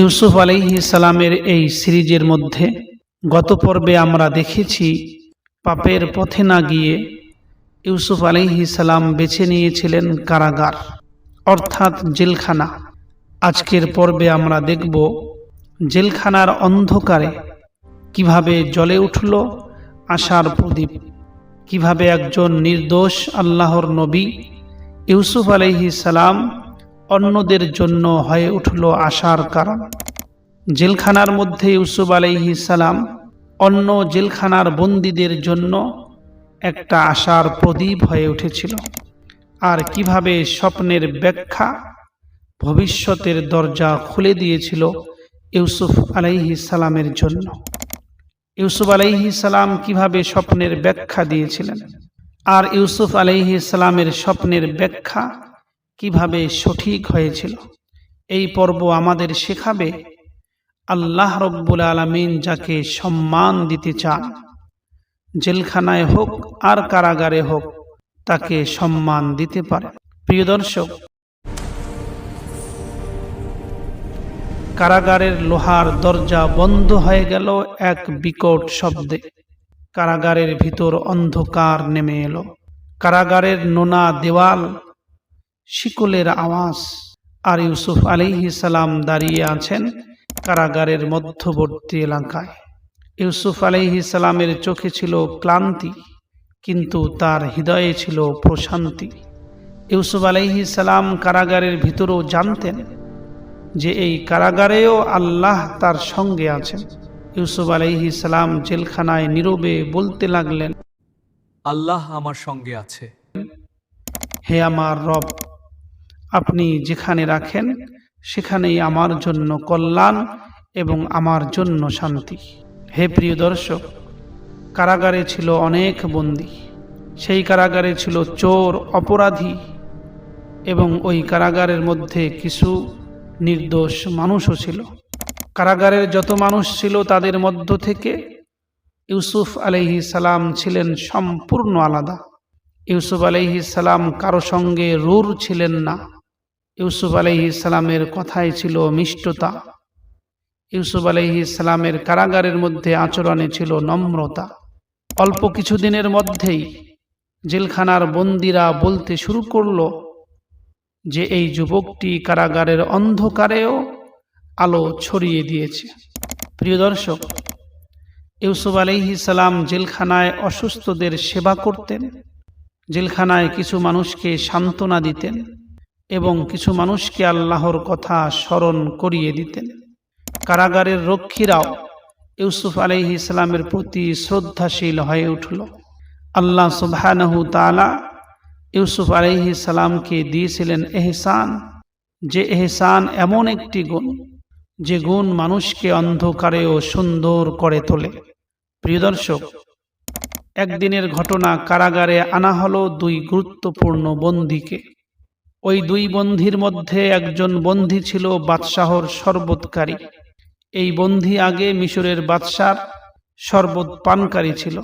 ইউসুফ আলাইহি সালামের এই সিরিজের মধ্যে গত পর্বে আমরা দেখেছি পাপের পথে না গিয়ে ইউসুফ আলাইহি সালাম বেছে নিয়েছিলেন কারাগার, অর্থাৎ জেলখানা। আজকের পর্বে আমরা দেখব জেলখানার অন্ধকারে কীভাবে জ্বলে উঠল আশার প্রদীপ, কীভাবে একজন নির্দোষ আল্লাহর নবী ইউসুফ আলাইহি সালাম অন্যদের জন্য হয়ে উঠল আশার কারণ। জেলখানার মধ্যে ইউসুফ আলাইহি সালাম অন্য জেলখানার বন্দীদের জন্য একটা আশার প্রদীপ হয়ে উঠেছিল। আর কীভাবে স্বপ্নের ব্যাখ্যা ভবিষ্যতের দরজা খুলে দিয়েছিল ইউসুফ আলাইহি সালামের জন্য। ইউসুফ আলাইহি সালাম কীভাবে স্বপ্নের ব্যাখ্যা দিয়েছিলেন? আর ইউসুফ আলাইহি সালামের স্বপ্নের ব্যাখ্যা কীভাবে সঠিক হয়েছিল? এই পর্ব আমাদের শেখাবে আল্লাহ রব্বুল আলমিন যাকে সম্মান দিতে চান। জেলখানায় হোক, আর কারাগারে হোক, তাকে সম্মান দিতে পারে। প্রিয় দর্শক, কারাগারের লোহার দরজা বন্ধ হয়ে গেল এক বিকট শব্দে। কারাগারের ভিতর অন্ধকার নেমে এলো। কারাগারের নোনা দেওয়াল শিকলের আওয়াজ। আর ইউসুফ আলিহি সালাম দাঁড়িয়ে আছেন কারাগারের মধ্যবর্তী এলাকায়। ইউসুফ আলিহি সালামের চোখে ছিল ক্লান্তি কিন্তু তার হৃদয়ে ছিল প্রশান্তি। ইউসুফ আলাইহি সালাম কারাগারের ভিতরেও জানতেন যে এই কারাগারেও আল্লাহ তার সঙ্গে আছেন। ইউসুফ আলাইহি সালাম জেলখানায় নীরবে বলতে লাগলেন আল্লাহ আমার সঙ্গে আছে। হে আমার রব আপনি যেখানে রাখেন, সেখানেই আমার জন্য কল্যাণ এবং আমার জন্য শান্তি। হে প্রিয় দর্শক, কারাগারে ছিল অনেক বন্দী। সেই কারাগারে ছিল চোর, অপরাধী এবং ওই কারাগারের মধ্যে কিছু নির্দোষ মানুষও ছিল। কারাগারের যত মানুষ ছিল, তাদের মধ্য থেকে ইউসুফ আলহি সালাম ছিলেন সম্পূর্ণ আলাদা। ইউসুফ আলহি সালাম কারও সঙ্গে রুর ছিলেন না। ইউসুফ আলহি সালামের কথাই ছিল মিষ্টতা। ইউসুফ আলহি সালামের কারাগারের মধ্যে আচরণে ছিল নম্রতা। অল্প কিছুদিনের মধ্যেই জেলখানার বন্দিরা বলতে শুরু করল যে এই যুবকটি কারাগারের অন্ধকারেও আলো ছড়িয়ে দিয়েছে। প্রিয় দর্শক, ইউসুফ আলহি সালাম জেলখানায় অসুস্থদের সেবা করতেন, জেলখানায় কিছু মানুষকে সান্ত্বনা দিতেন এবং কিছু মানুষকে আল্লাহর কথা স্মরণ করিয়ে দিতেন। কারাগারের রক্ষীরাও ইউসুফ আলহি ইসলামের প্রতি শ্রদ্ধাশীল হয়ে উঠল। আল্লাহ সুবহানাহু তালা ইউসুফ আলহি সালামকে দিয়েছিলেন এহসান। যে এহসান এমন একটি গুণ, যে গুণ মানুষকে অন্ধকারেও সুন্দর করে তোলে। প্রিয় দর্শক, একদিনের ঘটনা কারাগারে আনা হলো দুই গুরুত্বপূর্ণ বন্দীকে। ওই দুই বন্ধির মধ্যে একজন বন্দী ছিল বাদশাহর শরবতকারী এই বন্দী আগে মিশরের বাদশার শরবত পানকারী ছিল,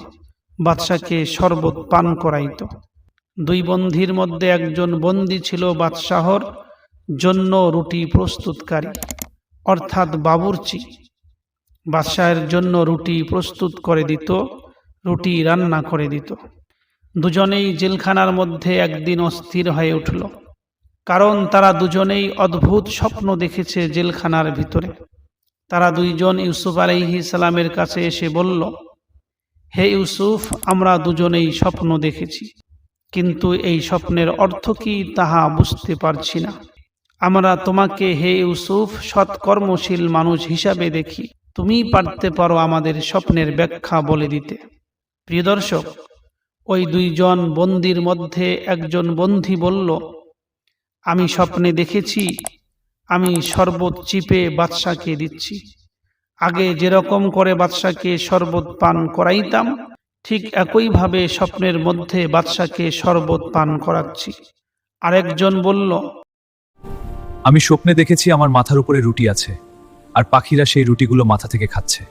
বাদশাকে শরবত পান করাইত। দুই বন্ধির মধ্যে একজন বন্দী ছিল বাদশাহর জন্য রুটি প্রস্তুতকারী, অর্থাৎ বাবুরচি। বাদশাহের জন্য রুটি প্রস্তুত করে দিত, রুটি রান্না করে দিত। দুজনেই জেলখানার মধ্যে একদিন অস্থির হয়ে উঠল। কারণ তারা দুজনেই অদ্ভুত স্বপ্ন দেখেছে জেলখানার ভিতরে। তারা দুইজন ইউসুফ আলাইহি সালামের কাছে এসে বলল, হে ইউসুফ, আমরা দুজনেই স্বপ্ন দেখেছি। কিন্তু এই স্বপ্নের অর্থ কি তাহা বুঝতে পারছি না। আমরা তোমাকে, হে ইউসুফ, সৎকর্মশীল মানুষ হিসাবে দেখি। তুমি পারতে পারো আমাদের স্বপ্নের ব্যাখ্যা বলে দিতে। প্রিয় দর্শক, ওই দুইজন বন্দির মধ্যে একজন বন্ধী বলল আমি স্বপ্নে দেখেছি আমি শরবত চিপে বাদশাকে দিচ্ছি। আগে যেরকম করে বাদশাকে শরবত পান করাইতাম ঠিক একইভাবে স্বপ্নের মধ্যে বাদশাকে শরবত পান করাচ্ছি। আরেকজন বলল আমি স্বপ্নে দেখেছি আমার মাথার উপরে রুটি আছে আর পাখিরা সেই রুটিগুলো মাথা থেকে খাচ্ছে।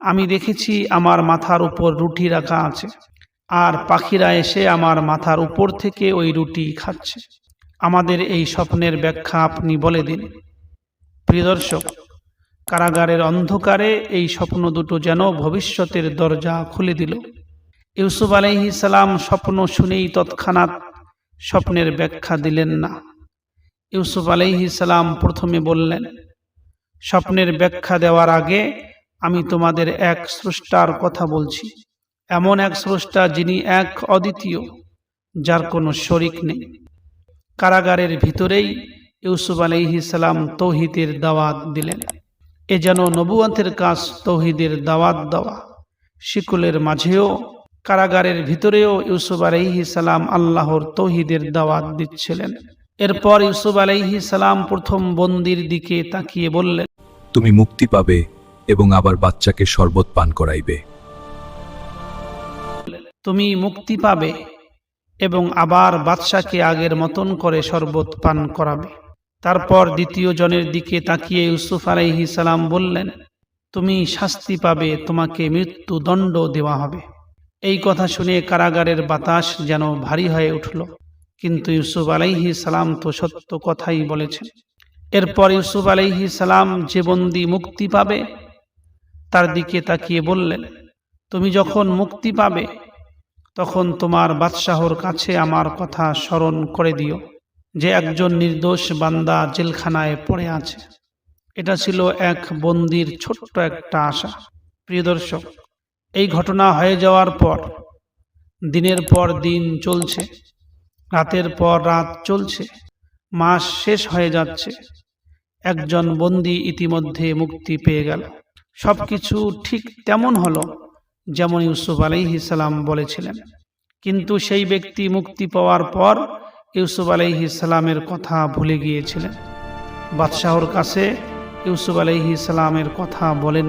আমি দেখেছি আমার মাথার উপর রুটি রাখা আছে আর পাখিরা এসে আমার মাথার উপর থেকে ওই রুটি খাচ্ছে। আমাদের এই স্বপ্নের ব্যাখ্যা আপনি বলে দিন। প্রিয়দর্শক কারাগারের অন্ধকারে এই স্বপ্ন দুটো যেন ভবিষ্যতের দরজা খুলে দিল। ইউসুফ আলাইহি সালাম স্বপ্ন শুনেই তৎক্ষণাৎ স্বপ্নের ব্যাখ্যা দিলেন না। ইউসুফ আলাইহি সালাম প্রথমে বললেন, স্বপ্নের ব্যাখ্যা দেওয়ার আগে আমি তোমাদের এক স্রষ্টার কথা বলছি। এমন এক স্রষ্টা যিনি এক অদ্বিতীয়, যার কোনো শরিক নেই। কারাগারের ভিতরেই ইউসুফ আলাইহি সালাম তৌহিদের দাওয়াত দিলেন। এ যেন নবুয়ান্তের কাজ তৌহিদের দাওয়াত দেওয়া। শিকুলের মাঝেও কারাগারের ভিতরেও ইউসুফ আলাইহি সালাম আল্লাহর তৌহিদের দাওয়াত দিচ্ছিলেন। এরপর ইউসুফ আলাইহি সালাম প্রথম বন্দির দিকে তাকিয়ে বললেন তুমি মুক্তি পাবে এবং আবার বাচ্চাকে শরবত পান করাইবে। তুমি মুক্তি পাবে। এবং আবার বাদশাকে আগের মতন করে শরবত পান করাবে। তারপর দ্বিতীয় জনের দিকে তাকিয়ে ইউসুফ আলাইহি সালাম বললেন, তুমি শাস্তি পাবে, তোমাকে মৃত্যুদণ্ড দেওয়া হবে। এই কথা শুনে কারাগারের বাতাস যেন ভারী হয়ে উঠল। কিন্তু ইউসুফ আলাইহি সালাম তো সত্য কথাই বলেছেন। এরপর ইউসুফ আলাইহি সালাম যে বন্দি মুক্তি পাবে, তার দিকে তাকিয়ে বললেন, তুমি যখন মুক্তি পাবে তখন তোমার বাদশাহর কাছে আমার কথা স্মরণ করে দিও, যে একজন নির্দোষ বান্দা জেলখানায় পড়ে আছে। এটা ছিল এক বন্দির ছোট্ট একটা আশা। প্রিয় দর্শক, এই ঘটনা হয়ে যাওয়ার পর, দিনের পর দিন চলছে, রাতের পর রাত চলছে, মাস শেষ হয়ে যাচ্ছে। একজন বন্দি ইতিমধ্যে মুক্তি পেয়ে গেল। সবকিছু ঠিক তেমন হলো যেমন ইউসুফ আলাইহি সালাম বলেছিলেন। কিন্তু সেই ব্যক্তি মুক্তি পাওয়ার পর ইউসুফ আলাইহি সালামের কথা ভুলে গিয়েছিলেন। বাদশাহর কাছে ইউসুফ আলাইহি সালামের কথা বলেন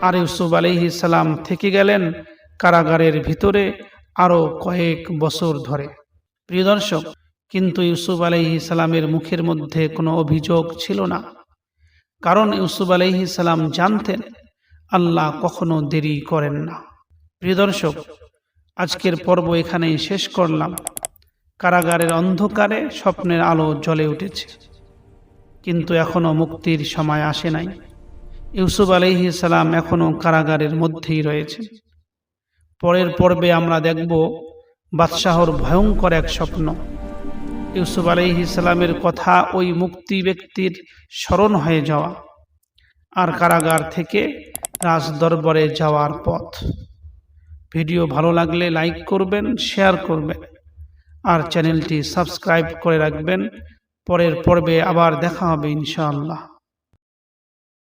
আর ইউসুফ আলাইহি সালাম থেকে গেলেন কারাগারের ভিতরে আরও কয়েক বছর ধরে। প্রিয় দর্শক, কিন্তু ইউসুফ আলাইহি সালামের মুখের মধ্যে কোনো অভিযোগ ছিল না। কারণ ইউসুফ আলাইহি সালাম জানতেন আল্লাহ কখনো দেরি করেন না। প্রিয় দর্শক, আজকের পর্ব এখানেই শেষ করলাম। কারাগারের অন্ধকারে স্বপ্নের আলো জ্বলে উঠেছে। কিন্তু এখনও মুক্তির সময় আসে নাই। ইউসুফ আলাইহি সালাম এখনও কারাগারের মধ্যেই রয়েছেন। পরের পর্বে আমরা দেখব বাদশাহর ভয়ঙ্কর এক স্বপ্ন। ইউসুফ আলাইহি সালামের কথা ওই মুক্তি ব্যক্তির স্মরণ হয়ে যাওয়া। আর কারাগার থেকে রাজ দরবারে যাওয়ার পথ। ভিডিও ভালো লাগলে লাইক করবেন, শেয়ার করবেন। আর চ্যানেলটি সাবস্ক্রাইব করে রাখবেন। পরের পর্বে আবার দেখা হবে ইনশাআল্লাহ।